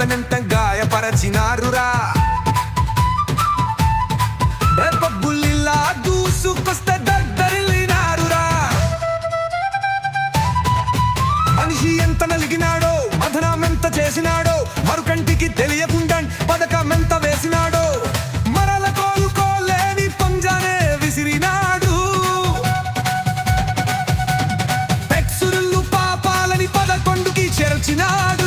గుండెనంట గాయపరచినారురా? బుల్లిలా దూసుకొస్తే దద్దరిల్లినారురా. మనిషి ఎంత నలిగినాడో మధనం ఎంత చేసినాడో మరుకంటికి తెలియకుండా పథకం ఎంత వేసినాడో. మరల కోలుకోలేని పంజానే విసిరినాడు. పెక్సురులు పాపాలని పదకొండుకి చేర్చినాడు.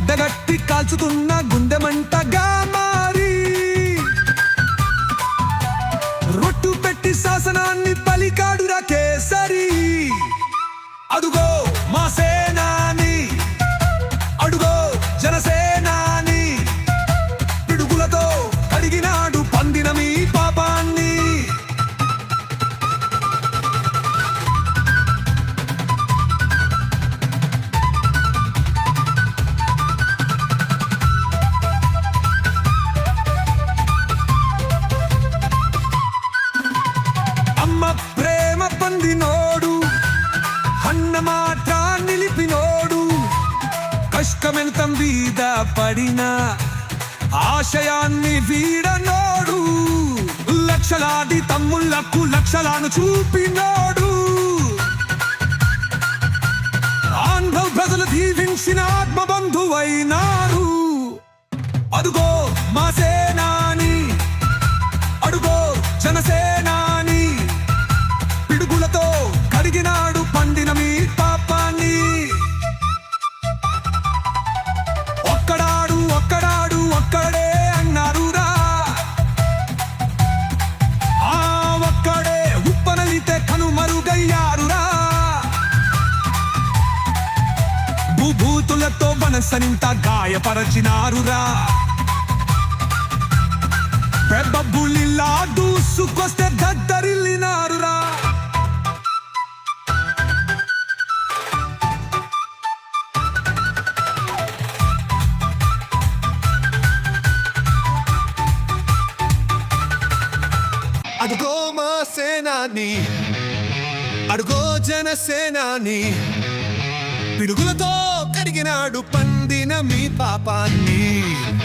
గడ్డగట్టి కాల్చుతున్న గుండెమంటగా మారి రొట్టు పెట్టి శాసనాన్ని పలికాడు ప్రేమ అన్న మాట నిలిపినోడు. కష్టమెంత మీద పడిన ఆశయాన్ని వీడనోడు. లక్షలాది తమ్ముళ్ళకు లక్షలాను చూపినోడు. ఆంధ్ర ప్రజలు దీవించిన ఆత్మబంధువైనారు. అదుగో మా సేనాని అడుగో జనసేనాని. పిడుగులతో మనసనింత గాయపరచినారురా. పెద్ద బుల్లిలా దూసుకొస్తే దద్దరిల్లినారురా. అడుగో మా సేనాని అడుగో జనసేనాని పిడుగులతో అడిగినాడు పందిన మీ పాపాన్ని.